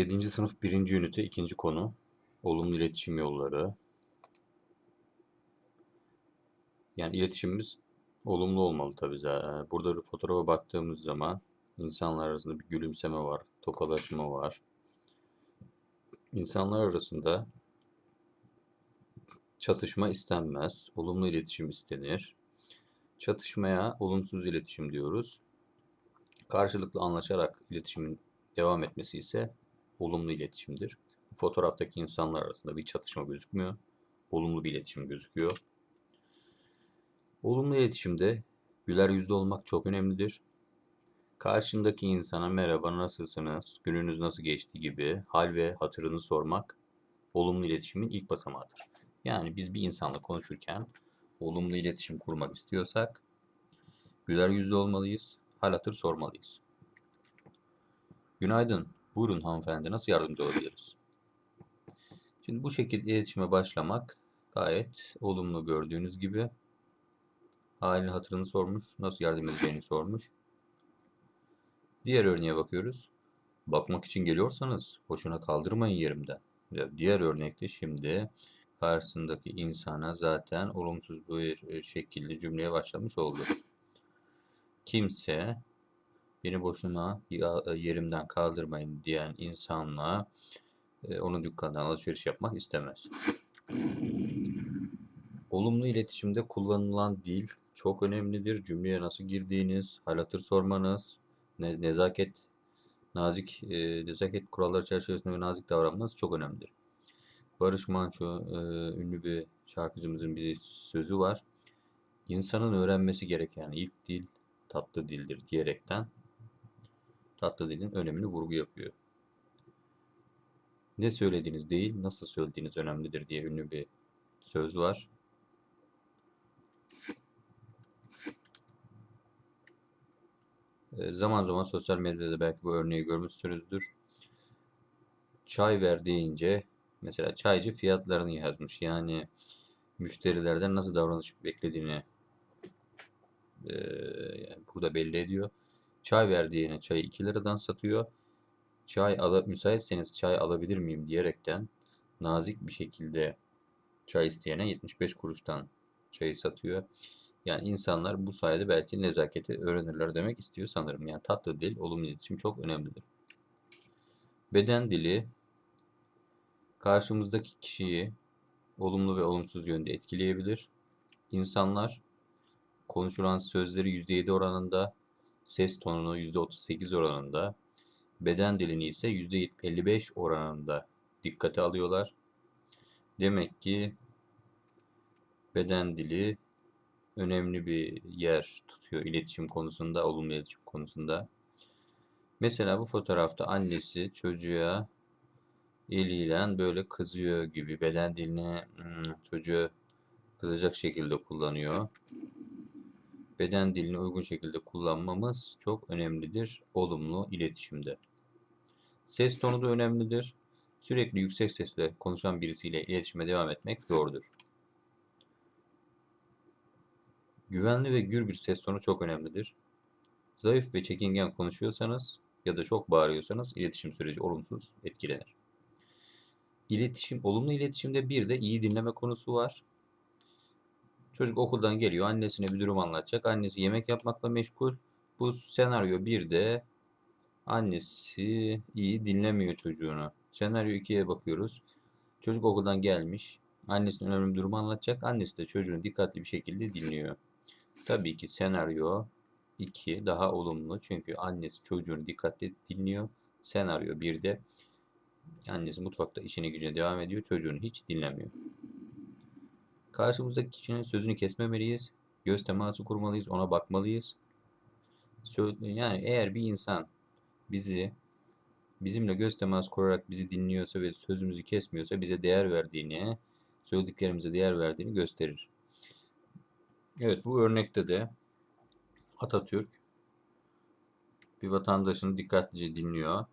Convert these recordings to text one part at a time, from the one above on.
7. sınıf 1. ünite 2. konu olumlu iletişim yolları. Yani iletişimimiz olumlu olmalı tabii. zaten. Burada fotoğrafa baktığımız zaman insanlar arasında bir gülümseme var, tokalaşma var. İnsanlar arasında çatışma istenmez, olumlu iletişim istenir. Çatışmaya olumsuz iletişim diyoruz. Karşılıklı anlaşarak iletişimin devam etmesi ise olumlu iletişimdir. Bu fotoğraftaki insanlar arasında bir çatışma gözükmüyor. Olumlu bir iletişim gözüküyor. Olumlu iletişimde güler yüzlü olmak çok önemlidir. Karşındaki insana merhaba nasılsınız, gününüz nasıl geçti gibi hal ve hatırını sormak olumlu iletişimin ilk basamağıdır. Yani biz bir insanla konuşurken olumlu iletişim kurmak istiyorsak güler yüzlü olmalıyız, hal hatır sormalıyız. Günaydın, buyurun hanımefendi nasıl yardımcı olabiliriz? Şimdi bu şekilde iletişime başlamak gayet olumlu gördüğünüz gibi. Halini hatırını sormuş, nasıl yardım edeceğini sormuş. Diğer örneğe bakıyoruz. Bakmak için geliyorsanız boşuna kaldırmayın yerimden. Diğer örnekte şimdi karşısındaki insana zaten olumsuz bir e, şekilde cümleye başlamış oldu. Kimse beni boşuna e, yerimden kaldırmayın diyen insanla e, onun dükkanından alışveriş yapmak istemez. Olumlu iletişimde kullanılan dil çok önemlidir. Cümleye nasıl girdiğiniz, hal hatır sormanız, ne- nezaket, nazik, e, nezaket kuralları çerçevesinde ve nazik davranmanız çok önemlidir. Barış Manço, e, ünlü bir şarkıcımızın bir sözü var. İnsanın öğrenmesi gereken ilk dil tatlı dildir diyerekten tatlı dilin önemini vurgu yapıyor. Ne söylediğiniz değil, nasıl söylediğiniz önemlidir diye ünlü bir söz var. E, Zaman zaman sosyal medyada belki bu örneği görmüşsünüzdür. Çay ver deyince mesela çaycı fiyatlarını yazmış. Yani müşterilerden nasıl davranış beklediğini e, yani burada belli ediyor. Çay verdiğine çayı 2 liradan satıyor. Çay ala, müsaitseniz çay alabilir miyim diyerekten nazik bir şekilde çay isteyene 75 kuruştan çayı satıyor. Yani insanlar bu sayede belki nezaketi öğrenirler demek istiyor sanırım. Yani tatlı dil, olumlu iletişim çok önemlidir. Beden dili karşımızdaki kişiyi olumlu ve olumsuz yönde etkileyebilir. İnsanlar konuşulan sözleri %7 oranında, ses tonunu %38 oranında, beden dilini ise %55 oranında dikkate alıyorlar. Demek ki beden dili önemli bir yer tutuyor iletişim konusunda, olumlu iletişim konusunda. Mesela bu fotoğrafta annesi çocuğa eliyle böyle kızıyor gibi beden dilini hmm, çocuğu kızacak şekilde kullanıyor. Beden dilini uygun şekilde kullanmamız çok önemlidir olumlu iletişimde. Ses tonu da önemlidir. Sürekli yüksek sesle konuşan birisiyle iletişime devam etmek zordur. Güvenli ve gür bir ses tonu çok önemlidir. Zayıf ve çekingen konuşuyorsanız ya da çok bağırıyorsanız iletişim süreci olumsuz etkilenir. İletişim, olumlu iletişimde bir de iyi dinleme konusu var. Çocuk okuldan geliyor, annesine bir durum anlatacak. Annesi yemek yapmakla meşgul. Bu senaryo bir de annesi iyi dinlemiyor çocuğunu. Senaryo 2'ye bakıyoruz. Çocuk okuldan gelmiş. Annesine önemli bir durumu anlatacak. Annesi de çocuğunu dikkatli bir şekilde dinliyor. Tabii ki senaryo 2 daha olumlu. Çünkü annesi çocuğunu dikkatli dinliyor. Senaryo 1'de annesi mutfakta işine gücüne devam ediyor. Çocuğunu hiç dinlemiyor. Karşımızdaki kişinin sözünü kesmemeliyiz. Göz teması kurmalıyız. Ona bakmalıyız. Yani eğer bir insan bizi bizimle göz teması kurarak bizi dinliyorsa ve sözümüzü kesmiyorsa bize değer verdiğini, söylediklerimize değer verdiğini gösterir. Evet bu örnekte de Atatürk bir vatandaşını dikkatlice dinliyor.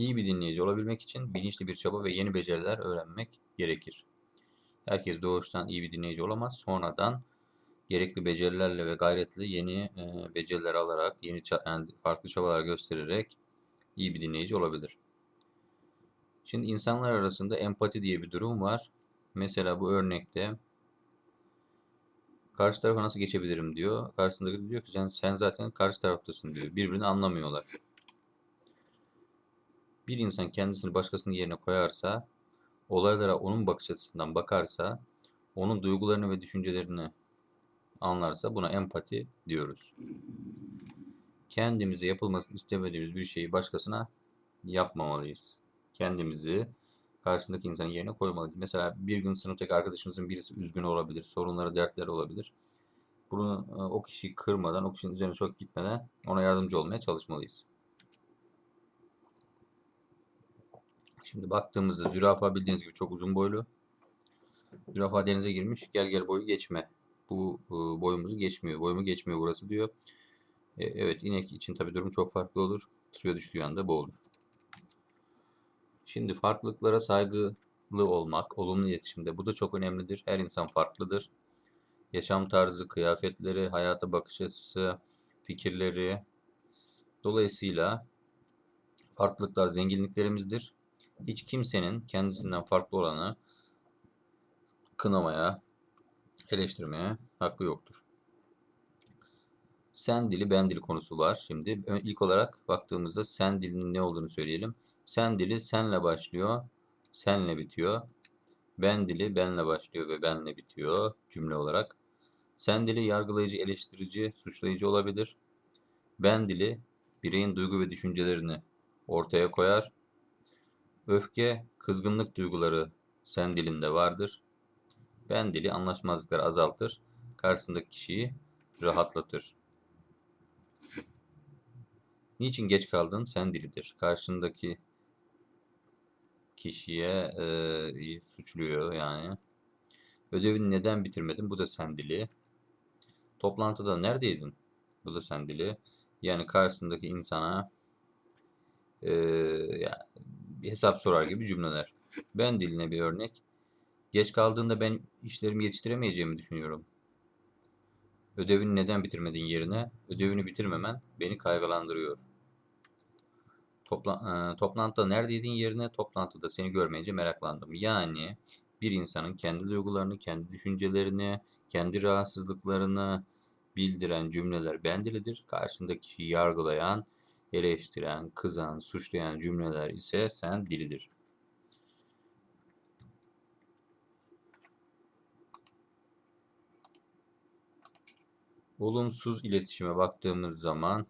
İyi bir dinleyici olabilmek için bilinçli bir çaba ve yeni beceriler öğrenmek gerekir. Herkes doğuştan iyi bir dinleyici olamaz. Sonradan gerekli becerilerle ve gayretle yeni e, beceriler alarak, yeni yani farklı çabalar göstererek iyi bir dinleyici olabilir. Şimdi insanlar arasında empati diye bir durum var. Mesela bu örnekte karşı tarafa nasıl geçebilirim diyor. Karşısındaki diyor ki sen, sen zaten karşı taraftasın diyor. Birbirini anlamıyorlar. Bir insan kendisini başkasının yerine koyarsa, olaylara onun bakış açısından bakarsa, onun duygularını ve düşüncelerini anlarsa buna empati diyoruz. Kendimize yapılmasını istemediğimiz bir şeyi başkasına yapmamalıyız. Kendimizi karşındaki insanın yerine koymalıyız. Mesela bir gün sınıftaki arkadaşımızın birisi üzgün olabilir, sorunları, dertleri olabilir. Bunu e, o kişiyi kırmadan, o kişinin üzerine çok gitmeden ona yardımcı olmaya çalışmalıyız. Şimdi baktığımızda zürafa bildiğiniz gibi çok uzun boylu. Zürafa denize girmiş. Gel gel boyu geçme. Bu e, boyumuzu geçmiyor. Boyumu geçmiyor burası diyor. E, evet inek için tabii durum çok farklı olur. Suya düştüğü anda boğulur. Şimdi farklılıklara saygılı olmak, olumlu iletişimde bu da çok önemlidir. Her insan farklıdır. Yaşam tarzı, kıyafetleri, hayata bakış açısı, fikirleri. Dolayısıyla farklılıklar zenginliklerimizdir. Hiç kimsenin kendisinden farklı olanı kınamaya, eleştirmeye hakkı yoktur. Sen dili, ben dili konusu var. Şimdi ilk olarak baktığımızda sen dilinin ne olduğunu söyleyelim. Sen dili senle başlıyor, senle bitiyor. Ben dili benle başlıyor ve benle bitiyor cümle olarak. Sen dili yargılayıcı, eleştirici, suçlayıcı olabilir. Ben dili bireyin duygu ve düşüncelerini ortaya koyar. Öfke, kızgınlık duyguları sen dilinde vardır. Ben dili anlaşmazlıkları azaltır. Karşısındaki kişiyi rahatlatır. Niçin geç kaldın? Sen dilidir. Karşındaki kişiye e, suçluyor yani. Ödevini neden bitirmedin? Bu da sen dili. Toplantıda neredeydin? Bu da sen dili. Yani karşısındaki insana e, ya, bir hesap sorar gibi cümleler. Ben diline bir örnek. Geç kaldığında ben işlerimi yetiştiremeyeceğimi düşünüyorum. Ödevini neden bitirmedin yerine? Ödevini bitirmemen beni kaygılandırıyor. Topla, e, toplantıda neredeydin yerine? Toplantıda seni görmeyince meraklandım. Yani bir insanın kendi duygularını, kendi düşüncelerini, kendi rahatsızlıklarını bildiren cümleler ben dilidir. Karşındaki kişiyi yargılayan, eleştiren, kızan, suçlayan cümleler ise sen dilidir. Olumsuz iletişime baktığımız zaman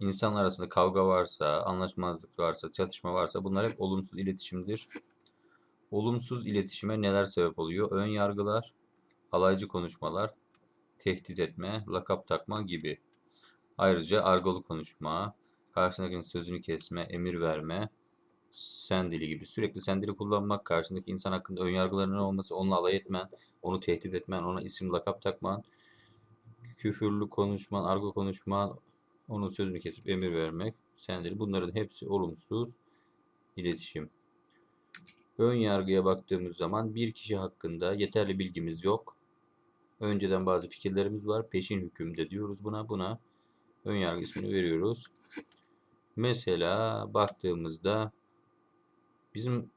insanlar arasında kavga varsa, anlaşmazlık varsa, çatışma varsa bunlar hep olumsuz iletişimdir. Olumsuz iletişime neler sebep oluyor? Ön yargılar, alaycı konuşmalar, tehdit etme, lakap takma gibi. Ayrıca argolu konuşma, karşındakinin sözünü kesme, emir verme, sen dili gibi sürekli sen dili kullanmak, karşındaki insan hakkında ön yargılarının olması, onunla alay etmen, onu tehdit etmen, ona isim lakap takman, küfürlü konuşman, argo konuşman, onun sözünü kesip emir vermek, sen dili bunların hepsi olumsuz iletişim. Ön yargıya baktığımız zaman bir kişi hakkında yeterli bilgimiz yok. Önceden bazı fikirlerimiz var. Peşin hükümde diyoruz buna. Buna ön yargı ismini veriyoruz. Mesela baktığımızda bizim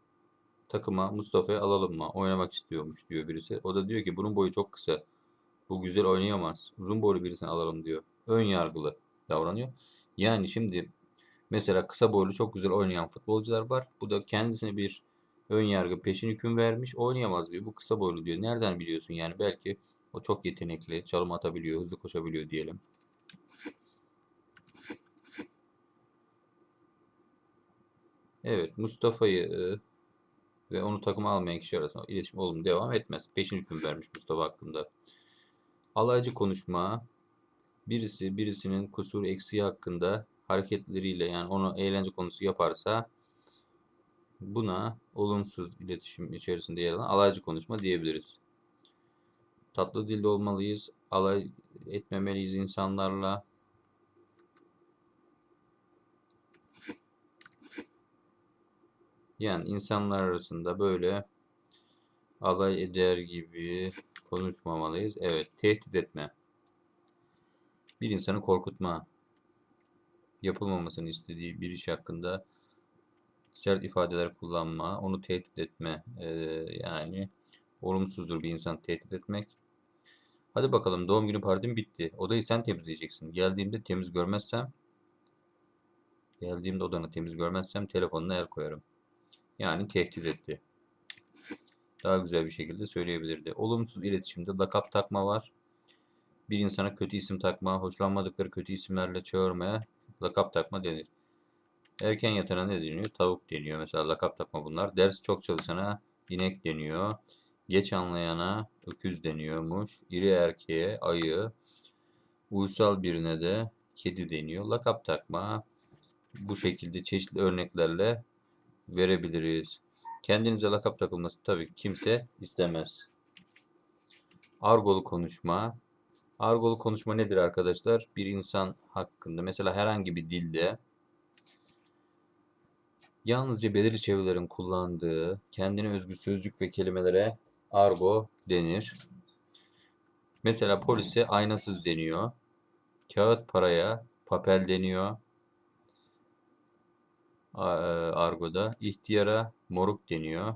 takıma Mustafa'yı alalım mı? Oynamak istiyormuş diyor birisi. O da diyor ki bunun boyu çok kısa. Bu güzel oynayamaz. Uzun boylu birisini alalım diyor. Ön yargılı davranıyor. Yani şimdi mesela kısa boylu çok güzel oynayan futbolcular var. Bu da kendisine bir ön yargı peşin hüküm vermiş. Oynayamaz diyor. Bu kısa boylu diyor. Nereden biliyorsun yani? Belki o çok yetenekli. Çalım atabiliyor. Hızlı koşabiliyor diyelim. Evet, Mustafa'yı e, ve onu takıma almayan kişi arasında iletişim olum devam etmez. Peşin hüküm vermiş Mustafa hakkında. Alaycı konuşma, birisi birisinin kusur eksiği hakkında hareketleriyle yani onu eğlence konusu yaparsa buna olumsuz iletişim içerisinde yer alan alaycı konuşma diyebiliriz. Tatlı dilde olmalıyız, alay etmemeliyiz insanlarla. Yani insanlar arasında böyle alay eder gibi Konuşmamalıyız. Evet. Tehdit etme. Bir insanı korkutma. Yapılmamasını istediği bir iş hakkında sert ifadeler kullanma. Onu tehdit etme. Ee, yani olumsuzdur bir insan tehdit etmek. Hadi bakalım doğum günü partim bitti. Odayı sen temizleyeceksin. Geldiğimde temiz görmezsem geldiğimde odanı temiz görmezsem telefonuna el koyarım. Yani tehdit etti. Daha güzel bir şekilde söyleyebilirdi. Olumsuz iletişimde lakap takma var. Bir insana kötü isim takma, hoşlanmadıkları kötü isimlerle çağırmaya lakap takma denir. Erken yatana ne deniyor? Tavuk deniyor. Mesela lakap takma bunlar. Ders çok çalışana inek deniyor. Geç anlayana öküz deniyormuş. İri erkeğe ayı. Uysal birine de kedi deniyor. Lakap takma bu şekilde çeşitli örneklerle verebiliriz. Kendinize lakap takılması tabii kimse istemez. Argolu konuşma. Argolu konuşma nedir arkadaşlar? Bir insan hakkında mesela herhangi bir dilde yalnızca belirli çevrelerin kullandığı kendine özgü sözcük ve kelimelere argo denir. Mesela polise aynasız deniyor. Kağıt paraya papel deniyor. E, Argo'da ihtiyara moruk deniyor.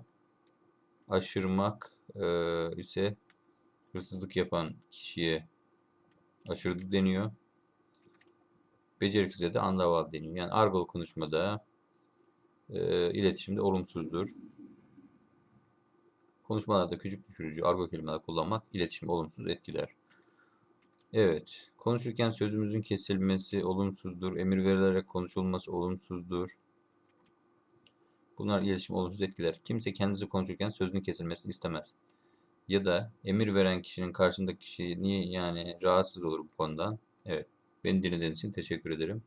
Aşırmak e, ise hırsızlık yapan kişiye aşırı deniyor. Beceriksize de andaval deniyor. Yani argolu konuşmada e, iletişimde olumsuzdur. Konuşmalarda küçük düşürücü argo kelimeler kullanmak iletişimi olumsuz etkiler. Evet. Konuşurken sözümüzün kesilmesi olumsuzdur. Emir verilerek konuşulması olumsuzdur. Bunlar iletişim olumsuz etkiler. Kimse kendisi konuşurken sözünün kesilmesini istemez. Ya da emir veren kişinin karşındaki kişi niye yani rahatsız olur bu konudan. Evet. Beni dinlediğiniz için teşekkür ederim.